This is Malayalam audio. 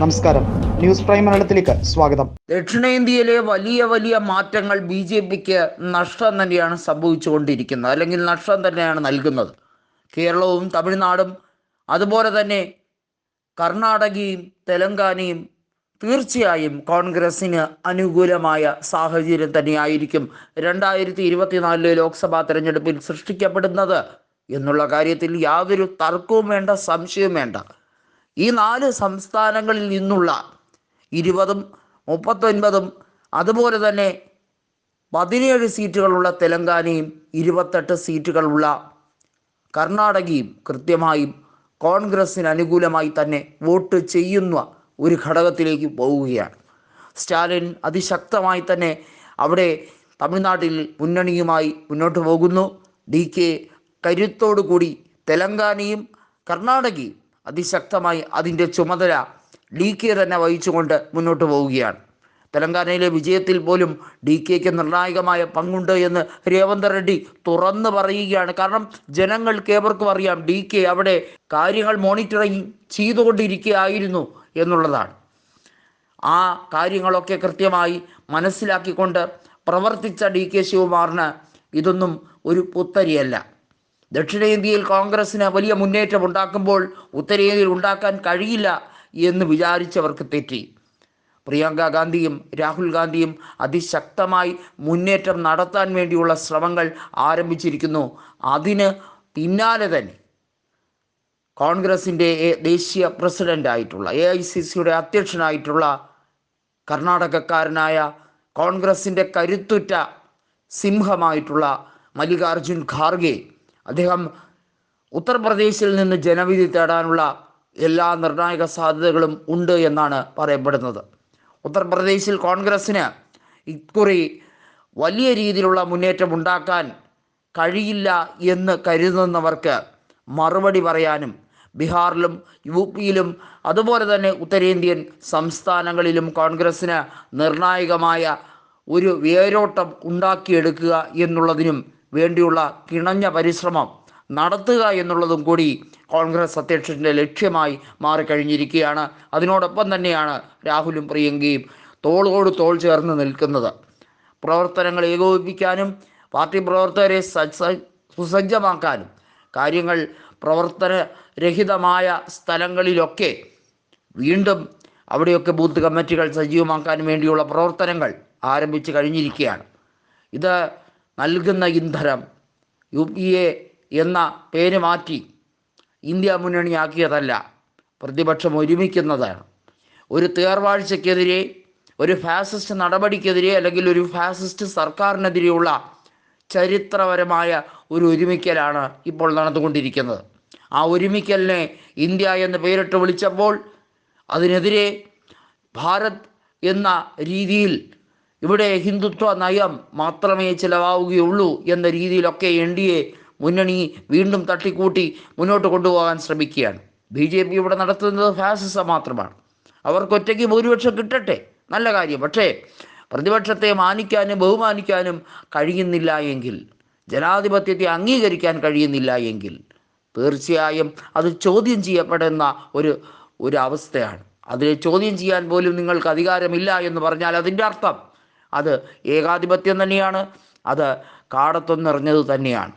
നമസ്കാരം. ന്യൂസ് പ്രൈം മലയാളത്തിലേക്ക് സ്വാഗതം. ദക്ഷിണേന്ത്യയിലെ വലിയ വലിയ മാറ്റങ്ങൾ ബി ജെ പിക്ക് നഷ്ടം തന്നെയാണ് സംഭവിച്ചുകൊണ്ടിരിക്കുന്നത്. അല്ലെങ്കിൽ നഷ്ടം തന്നെയാണ് നൽകുന്നത്. കേരളവും തമിഴ്നാടും അതുപോലെ തന്നെ കർണാടകയും തെലങ്കാനയും തീർച്ചയായും കോൺഗ്രസിന് അനുകൂലമായ സാഹചര്യം തന്നെയായിരിക്കും രണ്ടായിരത്തി ഇരുപത്തിനാലിലെ ലോക്സഭാ തെരഞ്ഞെടുപ്പിൽ സൃഷ്ടിക്കപ്പെടുന്നത്. എന്നുള്ള കാര്യത്തിൽ യാതൊരു തർക്കവും വേണ്ട സംശയവും വേണ്ട. ഈ നാല് സംസ്ഥാനങ്ങളിൽ നിന്നുള്ള ഇരുപതും മുപ്പത്തൊൻപതും അതുപോലെ തന്നെ പതിനേഴ് സീറ്റുകളുള്ള തെലങ്കാനയും ഇരുപത്തെട്ട് സീറ്റുകളുള്ള കർണാടകയും കൃത്യമായും കോൺഗ്രസിന് അനുകൂലമായി തന്നെ വോട്ട് ചെയ്യുന്ന ഒരു ഘടകത്തിലേക്ക് പോവുകയാണ്. സ്റ്റാലിൻ അതിശക്തമായി തന്നെ അവിടെ തമിഴ്നാട്ടിൽ മുന്നണിയുമായി മുന്നോട്ട് പോകുന്നു. ഡി കെ കരുത്തോടു കൂടി തെലങ്കാനയും കർണാടകയും അതിശക്തമായി അതിന്റെ ചുമതല ഡി കെ തന്നെ വഹിച്ചുകൊണ്ട് മുന്നോട്ട് പോവുകയാണ്. തെലങ്കാനയിലെ വിജയത്തിൽ പോലും ഡി കെക്ക് നിർണായകമായ പങ്കുണ്ട് എന്ന് രേവന്ത് റെഡ്ഡി തുറന്നു പറയുകയാണ്. കാരണം ജനങ്ങൾക്ക് ഏവർക്കും അറിയാം ഡി കെ അവിടെ കാര്യങ്ങൾ മോണിറ്ററിങ് ചെയ്തുകൊണ്ടിരിക്കുകയായിരുന്നു എന്നുള്ളതാണ്. ആ കാര്യങ്ങളൊക്കെ കൃത്യമായി മനസ്സിലാക്കിക്കൊണ്ട് പ്രവർത്തിച്ച ഡി കെ ശിവകുമാറിന് ഇതൊന്നും ഒരു പുത്തരിയല്ല. ദക്ഷിണേന്ത്യയിൽ കോൺഗ്രസിന് വലിയ മുന്നേറ്റം ഉണ്ടാക്കുമ്പോൾ ഉത്തരേന്ത്യയിൽ ഉണ്ടാക്കാൻ കഴിയില്ല എന്ന് വിചാരിച്ചവർക്ക് തെറ്റി. പ്രിയങ്ക ഗാന്ധിയും രാഹുൽ ഗാന്ധിയും അതിശക്തമായി മുന്നേറ്റം നടത്താൻ വേണ്ടിയുള്ള ശ്രമങ്ങൾ ആരംഭിച്ചിരിക്കുന്നു. അതിന് പിന്നാലെ തന്നെ കോൺഗ്രസിന്റെ ദേശീയ ദേശീയ പ്രസിഡന്റായിട്ടുള്ള എ ഐ സി സിയുടെ അധ്യക്ഷനായിട്ടുള്ള കർണാടകക്കാരനായ കോൺഗ്രസിന്റെ കരുത്തുറ്റ സിംഹമായിട്ടുള്ള മല്ലികാർജുൻ ഖാർഗെ അദ്ദേഹം ഉത്തർപ്രദേശിൽ നിന്ന് ജനവിധി തേടാനുള്ള എല്ലാ നിർണായക സാധ്യതകളും ഉണ്ട് എന്നാണ് പറയപ്പെടുന്നത്. ഉത്തർപ്രദേശിൽ കോൺഗ്രസ്സിന് ഇക്കുറി വലിയ രീതിയിലുള്ള മുന്നേറ്റം ഉണ്ടാക്കാൻ കഴിയില്ല എന്ന് കരുതുന്നവർക്ക് മറുപടി പറയാനും ബീഹാറിലും യു പിയിലും അതുപോലെ തന്നെ ഉത്തരേന്ത്യൻ സംസ്ഥാനങ്ങളിലും കോൺഗ്രസ്സിന് നിർണായകമായ ഒരു വേരോട്ടം ഉണ്ടാക്കിയെടുക്കുക എന്നുള്ളതിനും വേണ്ടിയുള്ള കിണഞ്ഞ പരിശ്രമം നടത്തുക എന്നുള്ളതും കൂടി കോൺഗ്രസ് അധ്യക്ഷന്റെ ലക്ഷ്യമായി മാറിക്കഴിഞ്ഞിരിക്കുകയാണ്. അതിനോടൊപ്പം തന്നെയാണ് രാഹുലും പ്രിയങ്കയും തോളോട് തോൾ ചേർന്ന് നിൽക്കുന്നത്. പ്രവർത്തനങ്ങൾ ഏകോപിപ്പിക്കാനും പാർട്ടി പ്രവർത്തകരെ സുസജ്ജമാക്കാനും കാര്യങ്ങൾ പ്രവർത്തനരഹിതമായ സ്ഥലങ്ങളിലൊക്കെ വീണ്ടും അവിടെയൊക്കെ ബൂത്ത് കമ്മിറ്റികൾ സജീവമാക്കാൻ വേണ്ടിയുള്ള പ്രവർത്തനങ്ങൾ ആരംഭിച്ചു കഴിഞ്ഞിരിക്കുകയാണ്. ഇത് നൽകുന്ന ഇന്ധനം യു പി എ എന്ന പേര് മാറ്റി ഇന്ത്യ മുന്നണിയാക്കിയതല്ല പ്രതിപക്ഷം ഒരുമിക്കുന്നതാണ് ഒരു തേർവാഴ്ചക്കെതിരെ ഒരു ഫാസിസ്റ്റ് നടപടിക്കെതിരെ അല്ലെങ്കിൽ ഒരു ഫാസിസ്റ്റ് സർക്കാരിനെതിരെയുള്ള ചരിത്രപരമായ ഒരു ഒരുമിക്കലാണ് ഇപ്പോൾ നടന്നുകൊണ്ടിരിക്കുന്നത്. ആ ഒരുമിക്കലിനെ ഇന്ത്യ എന്ന് പേരിട്ട് വിളിച്ചപ്പോൾ അതിനെതിരെ ഭാരത് എന്ന രീതിയിൽ ഇവിടെ ഹിന്ദുത്വ നയം മാത്രമേ ചിലവാവുകയുള്ളൂ എന്ന രീതിയിലൊക്കെ എൻ ഡി എ മുന്നണി വീണ്ടും തട്ടിക്കൂട്ടി മുന്നോട്ട് കൊണ്ടുപോകാൻ ശ്രമിക്കുകയാണ്. ബി ജെ പി ഇവിടെ നടത്തുന്നത് ഫാസിസം മാത്രമാണ്. അവർക്ക് ഒറ്റയ്ക്ക് ഭൂരിപക്ഷം കിട്ടട്ടെ? നല്ല കാര്യം. പക്ഷേ പ്രതിപക്ഷത്തെ മാനിക്കാനും ബഹുമാനിക്കാനും കഴിയുന്നില്ല എങ്കിൽ ജനാധിപത്യത്തെ അംഗീകരിക്കാൻ കഴിയുന്നില്ല എങ്കിൽ തീർച്ചയായും അത് ചോദ്യം ചെയ്യപ്പെടുന്ന ഒരു ഒരു അവസ്ഥയാണ്. അതിനെ ചോദ്യം ചെയ്യാൻ പോലും നിങ്ങൾക്ക് അധികാരമില്ല എന്ന് പറഞ്ഞാൽ അതിന്റെ അർത്ഥം അത് ഏകാധിപത്യം തന്നെയാണ്. അത് കാടത്തൊന്നിറഞ്ഞത് തന്നെയാണ്.